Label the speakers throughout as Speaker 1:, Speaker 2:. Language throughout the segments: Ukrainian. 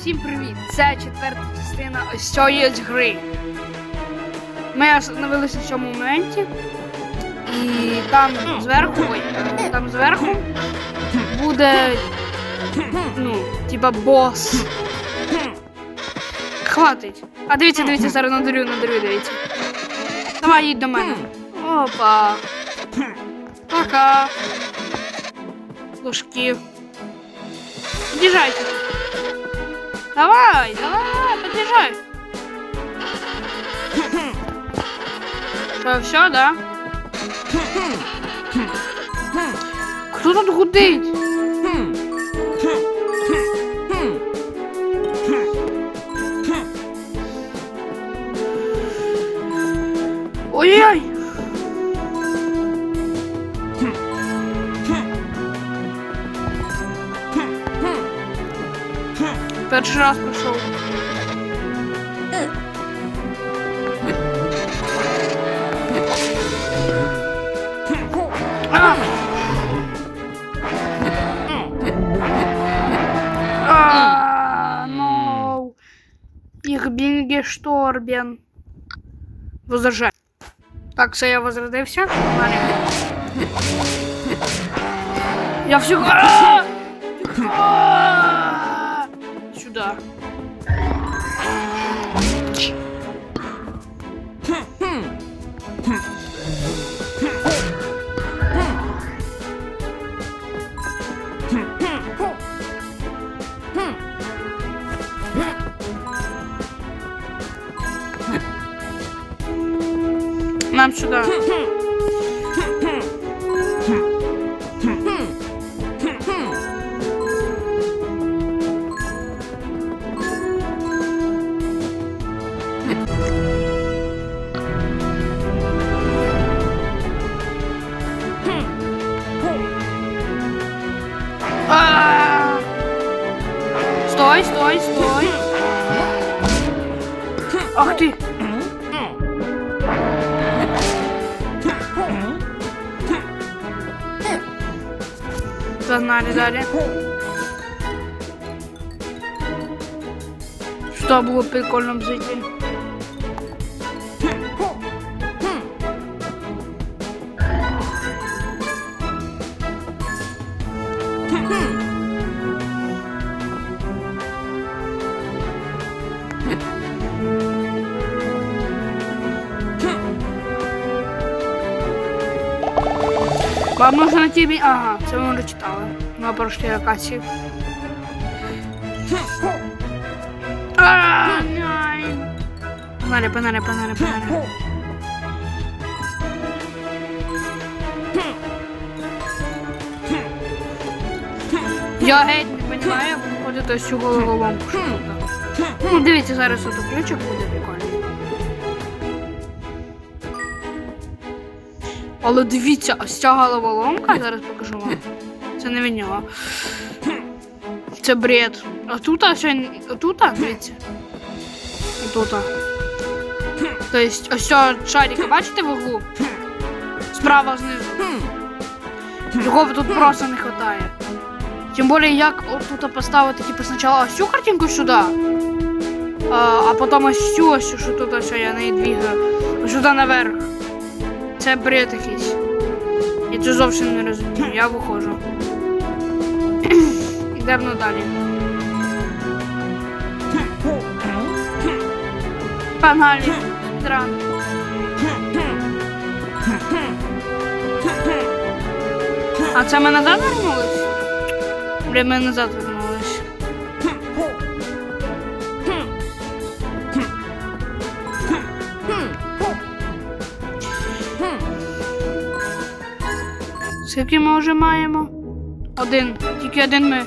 Speaker 1: Всім привіт! Це четверта частина ось цієї гри. Ми остановилися в цьому моменті. І там зверху, ой, е, там зверху буде, ну, типа бос. Хватить. А дивіться, дивіться, зараз надарю, надарю, дивіться. Давай їдь до мене. Опа. Пока. Ложки. Під'їжджайте. Давай, давай, подъезжай. Что, все, да? Кто тут гудить? Перший раз прийшов. А! А, no. Ich bin gestorben. Возражай. Так, все, я возродився. Далі. Я всю... А! А! Сюда. Нам сюда. Погнали далі. Що було прикольно в житті? Вам нужно на тебе. Ага, це ми вже читали. На прошлій локації. А. Погнали, погнали, погнали, погнали. Я геть не розумію, виходити ось цю головоломку. Ну, дивіться, зараз ото ключик буде прикольний. Але дивіться, ось ця головоломка, зараз покажу вам. Це не від нього. Це бред. А тут, а ще тут, дивіться. Тут. Тобто, ось цього шарика, бачите в углу? Справа знизу. Його тут просто не вистачає. Тим більше, як тут поставити, типу, спочатку ось цю картинку сюди, а, а потім ось цю, ось що тут ось я не двигаю, сюди наверх. Це бред якийсь. Я це зовсім не розумію. Я виходжу. Йдемо далі. Погнали. Дран. А це ми назад вернулись? Бля, ми назад вернулись. Скільки ми вже маємо? Один. Тільки один ми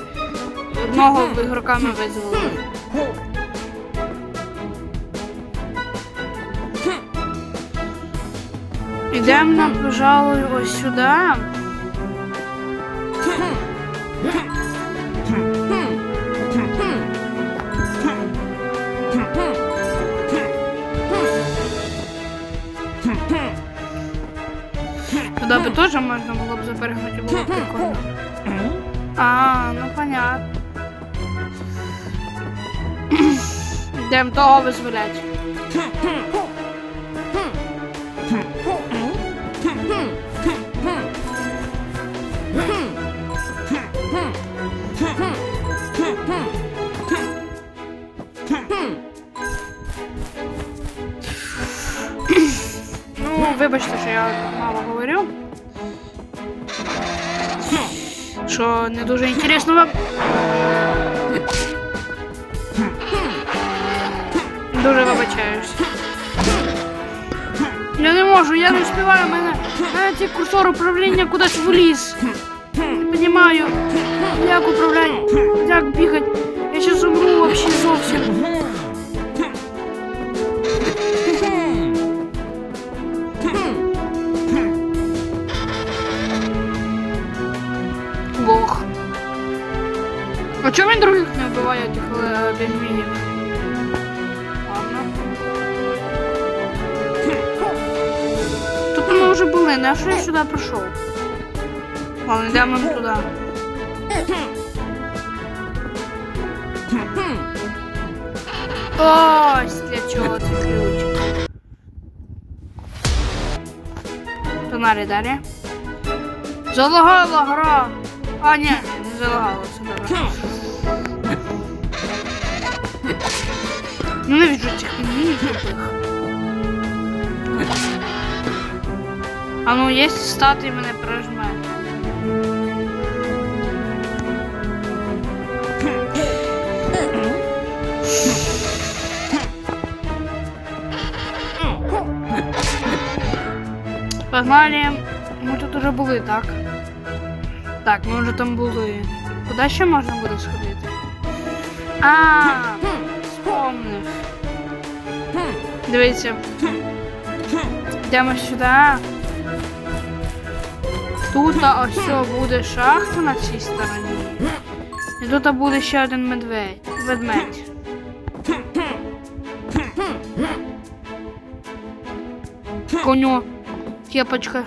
Speaker 1: одного ігрока ми визволили. Ідемо пожалуй, ось сюди. Йдемо того визволять. Ну, вибачте, що я мало говорю. Що не дуже інтересно вам. Дуже вибачаюсь. Я не можу, я не встигаю, мене, мене цей курсор управління кудись вліз. Не розумію, як управляти, як бігати. Я зараз умру вообще зовсім. Бог. А чому він других не вбиває тих е, були, на що я сюди прийшов? Ладно, йдемо туди. Ось для чого це ключ. Тонарі далі. Залагала гра. А, ні, не залагала, все добре. Ненавиджу цих пінгвінів тупих. А ну, є стати мене прижме. Погнали. Ми тут уже були, так? Так, ми вже там були. Куди ще можна буде сходити? А, вспомнив. Дивіться. Йдемо сюди. Тут ось буде шахта на цій стороні. І тут буде ще один медведь. Ведмедь. Коню. Кепочка.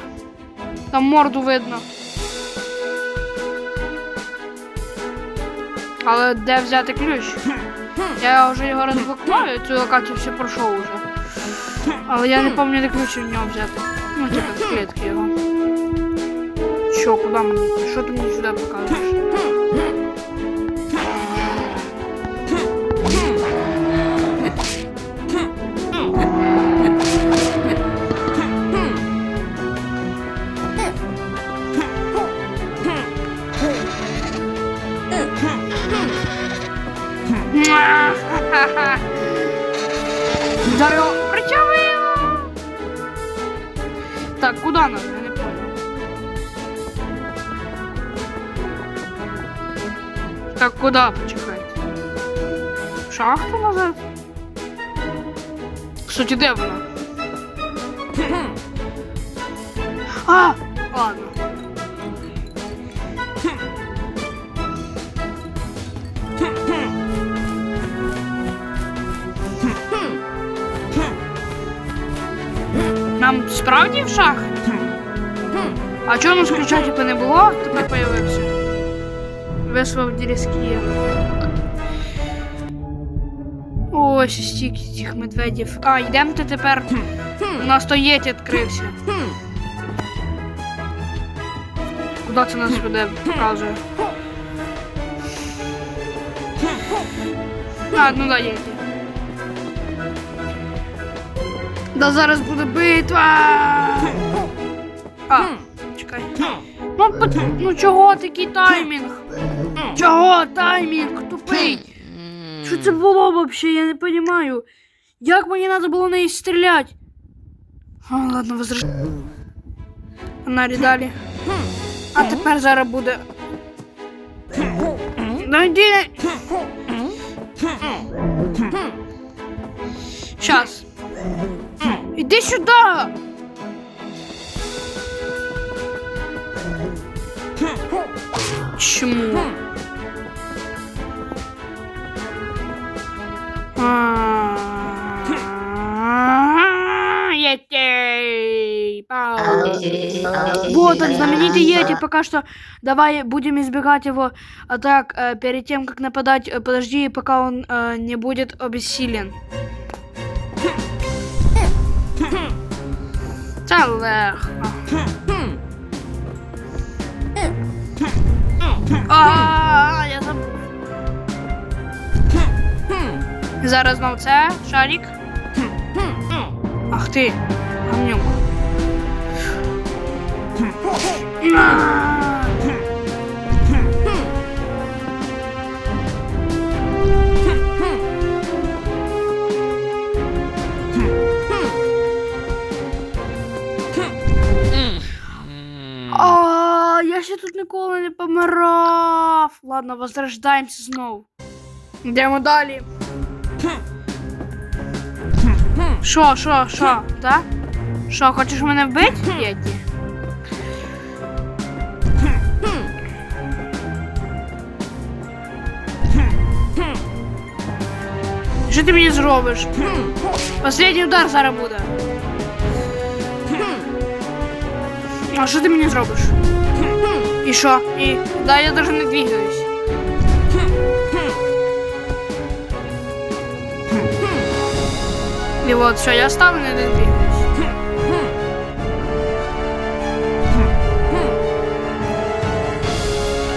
Speaker 1: Там морду видно. Але де взяти ключ? Я вже його розблокував, цю локацію все пройшов уже. Але я не пам'ятаю, де ключ від нього взяти. Ну, типа, з клітки його. Що, куди мені? йти? Що ти мені сюди показуєш? Дарьо, причавила! Так, куда нам? Так, куда почекайте? В Шахту назад? Кстати, де вона? А! Ладно. Нам справді в шах? А чого нас ключа типу не було? Тепер появився. Вислав дірізкі. Ось стільки цих медведів. А, йдемте тепер. У нас то єть відкрився. Куди це нас веде, показує? А, ну да, єті. Да зараз буде битва. А, чекай. Ну, ну чого такий таймінг? Чого таймінг тупий? Що це було вообще? Я не розумію. Як мені треба було неї стріляти? А, ладно, возраж... Фонарі далі. А тепер зараз буде. Ну йди. Іди сюди. Чому? Єтей! Пау. Вот он, знаменитый Йети, пока что давай будем избегать его атак э, перед тем, как нападать. Э, подожди, пока он э, не будет обессилен. Це легко. А, Зараз знов це, шарик. Ах ти, гамнюк. А, я ще тут ніколи не помирав. Ладно, возрождаємося знову. Йдемо далі. Що, що, що, так? Що, хочеш мене вбити? Єті? Що ти мені зробиш? Последній удар зараз буде. А що ти мені зробиш? І що? І да, я даже не двигаюсь. І от що, я став і не двигаюсь.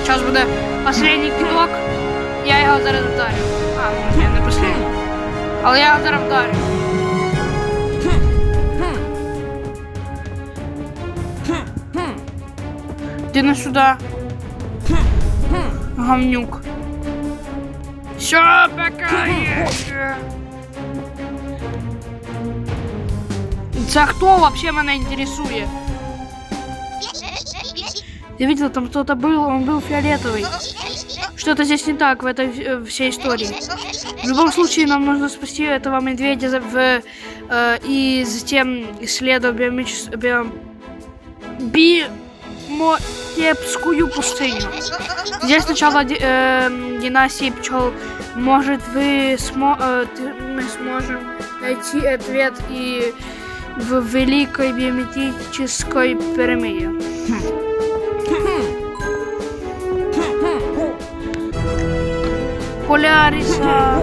Speaker 1: Зараз буде останній кидок. Я його зараз вдарю. А, ні, не останній. Але я його зараз вдарю. Ти не сюди. Гамнюк. Що пока є? Це хто вообще мене інтересує? Я видела, там кто-то был, он был фиолетовый. Что-то здесь не так в этой э, всей истории. В любом случае, нам нужно спасти этого медведя в, э, и затем исследовать биомич... биом... Бимотепскую пустыню. Здесь начало ди- э, династии пчел. Может, вы смо... э, мы сможем найти ответ и в великой биометрической пирамиде. Поляриса.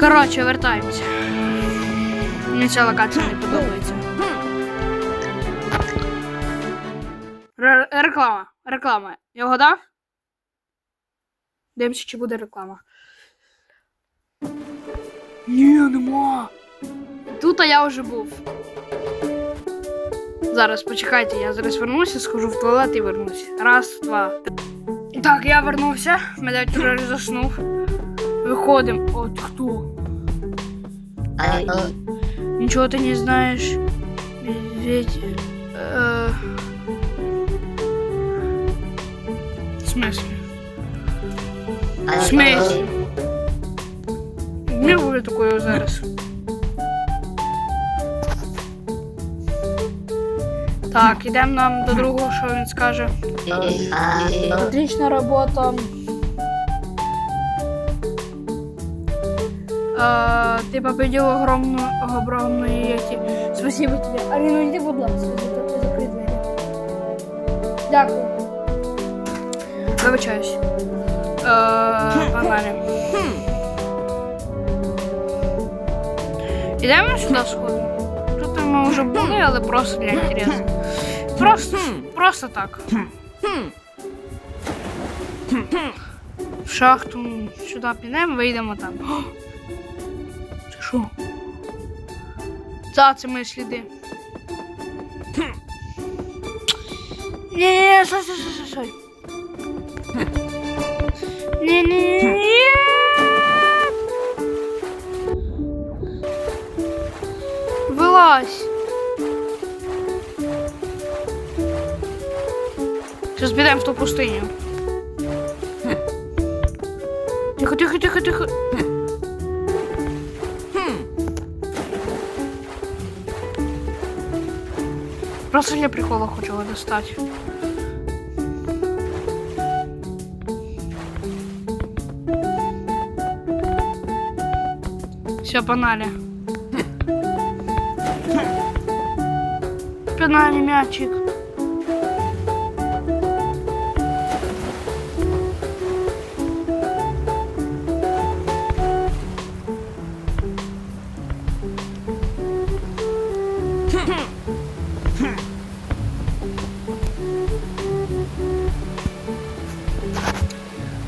Speaker 1: Коротше, вертаємося. Мені ця локація не подобається. Ре- реклама. Реклама. Я вгадав? Дивимося, чи буде реклама. Ні, нема. Тут я вже був. Зараз почекайте, я зараз вернуся, схожу в туалет і вернусь. Раз, два. три. Так, я вернувся. Медведь вже заснув. Виходимо. От хто? Ничего ты не знаешь. Медведь. Э... В смысле? В смысле? Не такого зараз. Так, ідемо нам до другого, що він скаже. Отличная работа. А, ты победил огромную, огромную эти. Спасибо тебе. Аліна, йди, будь ласка, закрий двері. Дякую. Вибачаюсь. Е, Погнали. Ідемо сюди сходимо. Тут ми вже були, але просто для інтересу. Просто, просто так. В шахту сюди підемо, вийдемо там. О! Це що? Та, це мої сліди. Ні, ні, ні, стой, стой, стой, стой, стой. Ні, ні, ні, ні. Вилазь. Зараз підемо в ту пустиню. Тихо, тихо, тихо, тихо. Просто для прикола хочу его достать. Все, погнали. Пенальний мячик.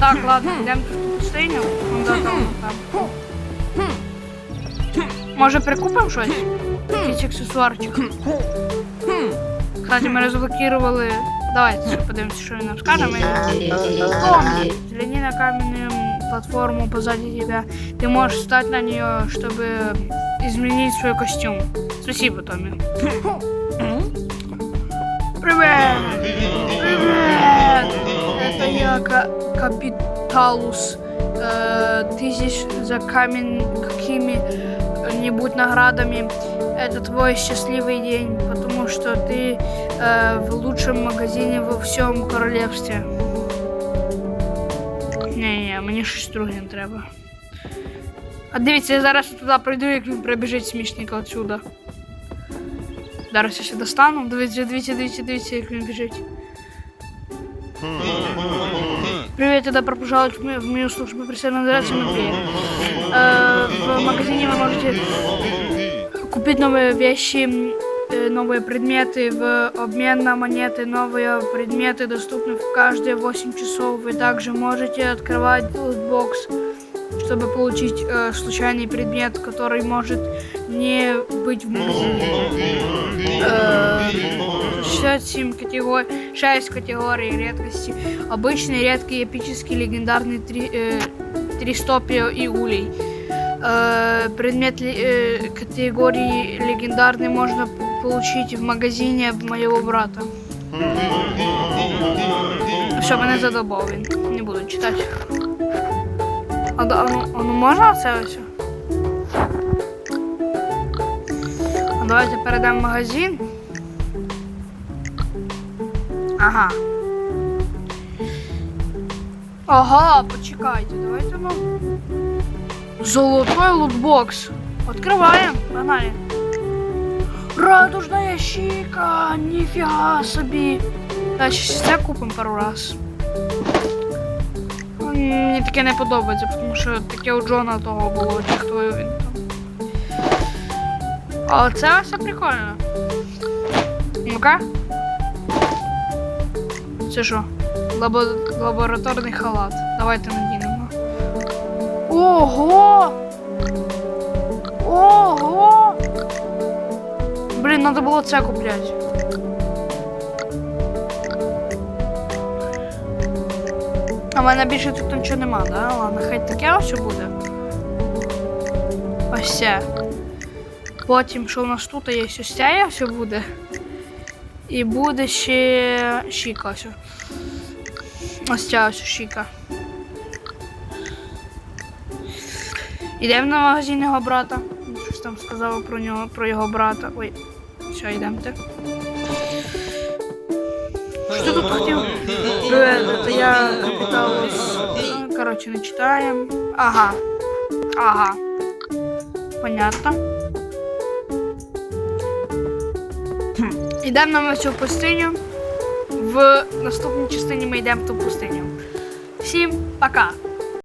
Speaker 1: Так, ладно, йдемо в ту пустиню. Вон до того там. Може прикупимо щось? Якийсь аксесуарчик. Кстати, ми разблокировали. Давайте подивимося, що він нам скаже. Помни, взгляни на каменную платформу позади тебя. Ты можешь встать на нее, чтобы изменить свой костюм. Спасибо, Томми. Привет! Привет! Это я, Ка- Капиталус. Ты здесь за камень какими-нибудь наградами. Это твой счастливый день, потому что ты э, в лучшем магазине во всем королевстве. Ні, ні, мені щось друге не треба. А дивіться, я зараз туди прийду, як він прибіжить смішненько отсюда. Зараз я ще достану. Дивіться, дивіться, дивіться, дивіться, як він біжить. Привет, это добро пожаловать в мою, в мою службу персонализации. Э, в магазине вы можете купить новые вещи, э, новые предметы в обмен на монеты. Новые предметы доступны в каждые 8 часов. Вы также можете открывать лутбокс, чтобы получить э, случайный предмет, который может не быть в магазине. Э, 67 категорий, 6 категорий редкости. Обычный, редкий, эпический, легендарный, три, э, тристопия и улей. Э, предмет э, категории легендарный можно получить в магазине моего брата. Все, мене задобав. Не буду читати. А, ну, а ну можна це ось? Давайте перейдемо в магазин. Ага. Ага, почекайте, давайте ну. Золотой лутбокс. Открываем. Погнали. Радужная щика! Нифига. Так, ще це купимо пару раз. Мені таке не подобається, тому що таке у Джона того було, чи хто він там. А це все прикольно. Ну-ка. Це що? Лабо- лабораторний халат. Давайте надінемо. Ого! Ого! Блін, треба було це купляти. А в мене більше тут нічого нема, да? Ладно, хай таке ось буде. Ось це. Потім, що у нас тут є ось ця все буде. І буде ще щіка ось. Ця ось щіка. Ідемо на магазин його брата. Щось там сказала про нього, про його брата. Ой, все, йдемте. Що тут хотів? Це я Капіталус. Ну, Коротше, не читаємо. Ага. Ага. Понятно. Йдемо на цю пустиню. В наступній частині ми йдемо в ту пустиню. Всім пока!